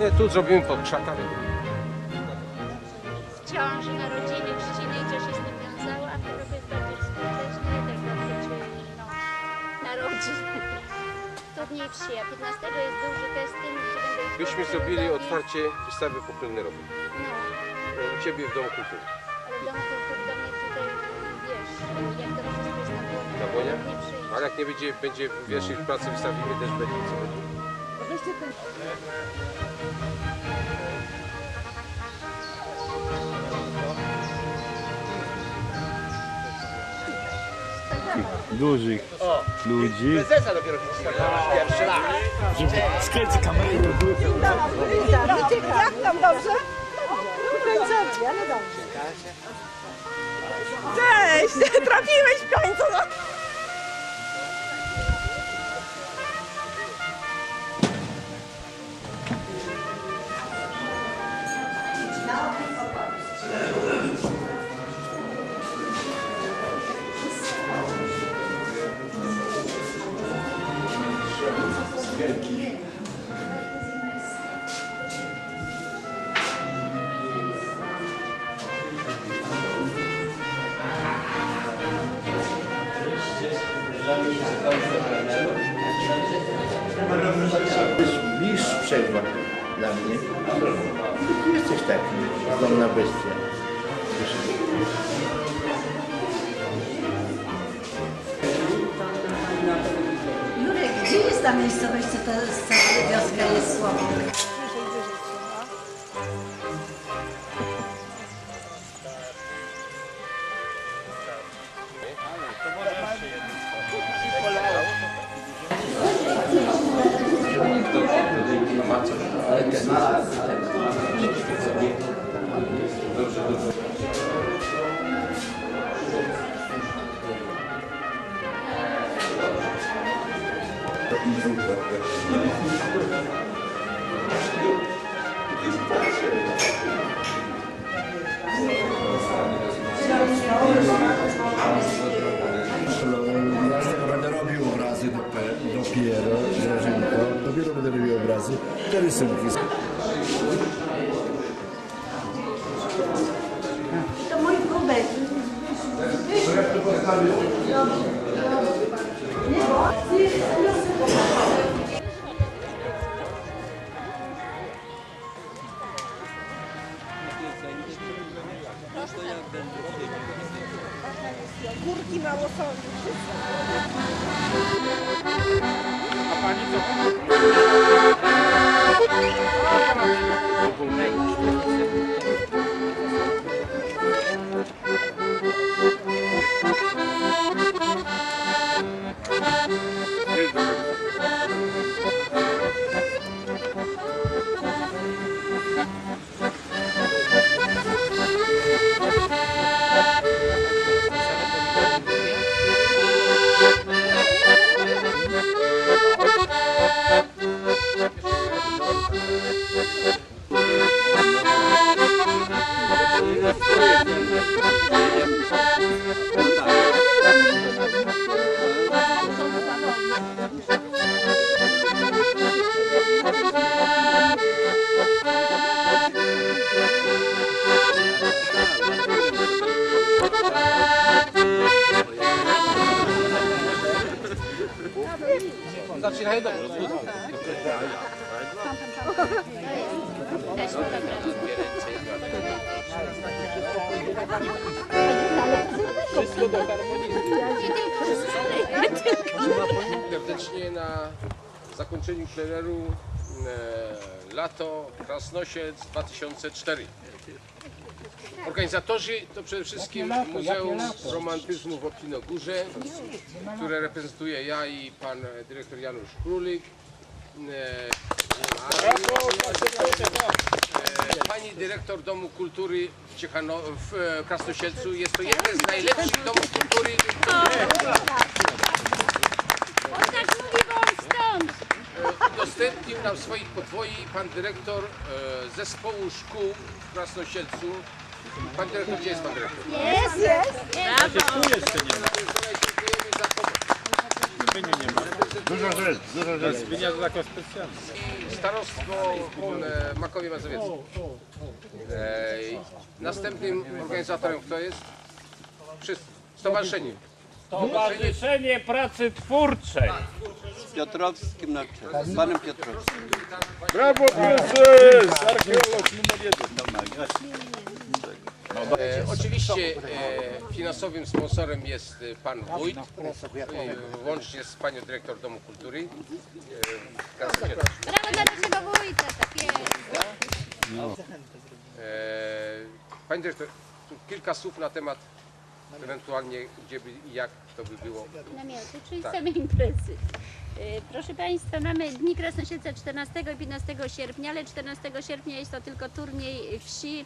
Nie, tu zrobimy pod krzakami. w ciąży, narodziny, chrzciny i co się z tym wiązało, a choroba jest bardziej współczesna i tak dotyczy no, narodzin. Trudniej wsi, a 15 jest duży festyn, ich Byśmy zrobili otwarcie wystawy poplennerowej. No, U Ciebie w Domu Kultury. ale dom kultury do mnie tutaj, wiesz, jak towarzystwo jest na Błonie, Na Błonie? nie przyjdzie. Ale jak nie będzie, będzie wierszych pracy wystawimy, też będzie co będzie. Dużych ludzi. Prezesa dopiero pierwszy raz. Skręcę kamerę. Jak tam dobrze? Dobrze. Cześć! Trafiłeś w końcu! Mistrz przerwa dla mnie. Jesteś taki, ogromna bestia. Jurek, gdzie jest ta miejscowość, co ta wioska jest słaba? razy te rysunki. To mój kubek. Górki mało są. A pani co? Dobrze. Też mi tak robi. Serdecznie na zakończeniu pleneru e, Lato Krasnosiec 2004. Organizatorzy to przede wszystkim Muzeum Romantyzmu w Optinogórze, które reprezentuję ja i pan dyrektor Janusz Królik. E, e, Pani dyrektor Domu Kultury w, Ciechano, w e, Krasnosielcu. Jest to jeden z najlepszych domów kultury On tak mówi, bo on stąd. E, udostępnił nam swoich podwoi pan dyrektor e, zespołu szkół w Krasnosielcu. Pan dyrektor, gdzie jest pan dyrektor? Jest, jest. Dziękujemy za pomoc. Dużo rzecz, dużo rzecz. I Starostwo e, Makowie Mazowieckie. Następnym organizatorem kto jest? Wszyscy. Stowarzyszenie. Stowarzyszenie Pracy Twórczej. Piotrowskim na czele, z panem Piotrowskim. Brawo, prezes! Archeolog numer jeden. E, oczywiście e, finansowym sponsorem jest e, pan wójt, e, łącznie z panią dyrektor Domu Kultury. E. Brawo dla naszego wójta, tak jest. E, Pani dyrektor, tu kilka słów na temat ewentualnie gdzie by jak to by było. namiotu, czyli Tak. same imprezy. Y, Proszę Państwa, mamy Dni Krasnosielca 14 i 15 sierpnia, ale 14 sierpnia jest to tylko turniej wsi,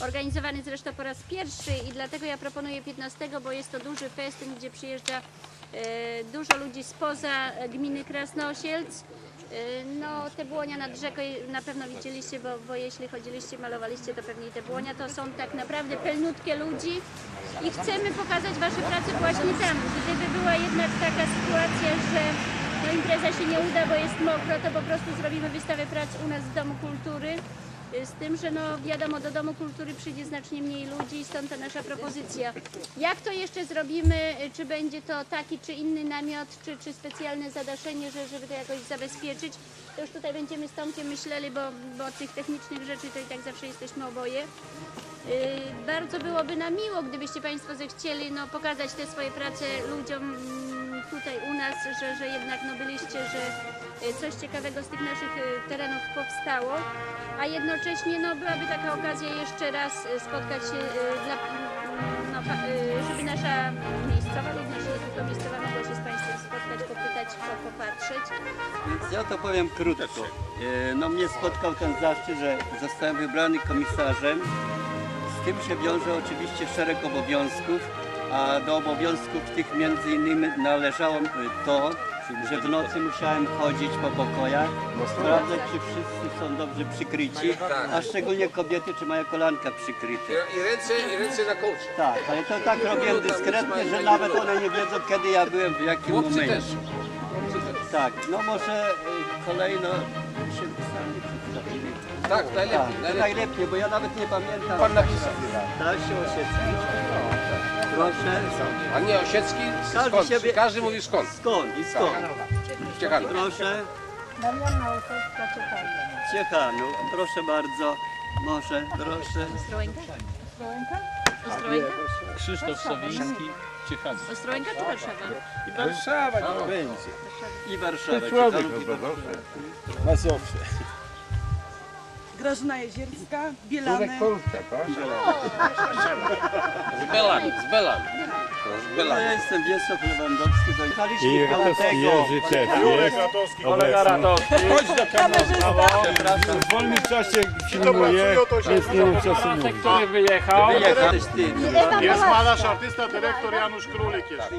organizowany zresztą po raz pierwszy i dlatego ja proponuję 15, bo jest to duży festyn, gdzie przyjeżdża e, dużo ludzi spoza gminy Krasnosielc. E, No, te błonia nad rzeką na pewno widzieliście, bo, bo jeśli chodziliście, malowaliście, to pewnie te błonia to są tak naprawdę pełnutkie ludzi i chcemy pokazać Wasze prace właśnie tam. Gdyby była jednak taka sytuacja, że no, impreza się nie uda, bo jest mokro, to po prostu zrobimy wystawę prac u nas w Domu Kultury. Y, Z tym, że no wiadomo, do Domu Kultury przyjdzie znacznie mniej ludzi, stąd ta nasza propozycja. Jak to jeszcze zrobimy? Y, Czy będzie to taki czy inny namiot, czy, czy specjalne zadaszenie, że, żeby to jakoś zabezpieczyć? To już tutaj będziemy z Tomkiem myśleli, bo, bo tych technicznych rzeczy to i tak zawsze jesteśmy oboje. Y, Bardzo byłoby nam miło, gdybyście Państwo zechcieli no, pokazać te swoje prace ludziom tutaj u nas, że, że jednak no, byliście, że y, coś ciekawego z tych naszych y, terenów powstało, a jednocześnie no, byłaby taka okazja jeszcze raz y, spotkać się, dla, no, żeby nasza miejscowa ludność, nie tylko miejscowa mogła się z Państwem spotkać, popytać, po- popatrzeć. Ja to powiem krótko. No mnie spotkał ten zaszczyt, że zostałem wybrany komisarzem. Z tym się wiąże oczywiście szereg obowiązków, a do obowiązków tych między innymi należało e, to, że w nocy musiałem chodzić po pokojach, sprawdzać czy wszyscy są dobrze przykryci, a szczególnie kobiety czy mają kolanka przykryte. I, ręce, i ręce na kołczy. Tak, ale to tak robiłem dyskretnie, że nawet one nie wiedzą kiedy ja byłem w jakim Chłopcy momencie. też. Tak, no może y, kolejno się. Tak, najlepiej, Tak, najlepiej. najlepiej, bo ja nawet nie pamiętam. Pan napisał. Tak się osiecki. Proszę. A nie Osiecki? Każdy Skąd? siebie- Każdy mówi skąd? Skąd i skąd? Ciekawe. Proszę. Damian Małkowska czytała. Ciechanu, proszę bardzo. Może, proszę. Ostrołęka? Ostrołęka? Ostrołęka? Krzysztof Sowiński, Ciechan. Ostrołęka czy Warszawa? I Warszawa będzie. I Warszawa. Człowiek Ciechanów i Warszawa. Mazowsze. Grażyna Jezierska, Bielany. Z Belan, z Belan. Z No, Belan. ja jestem Wiesław Lewandowski. Dojechaliśmy koło tego. Jurek Radowski, kolega Radowski. Chodź do kamery. W wolnym czasie filmuję, więc nie wiem czasu mówić. Który wyjechał? Jest malarz, artysta, dyrektor Janusz Królik jeszcze.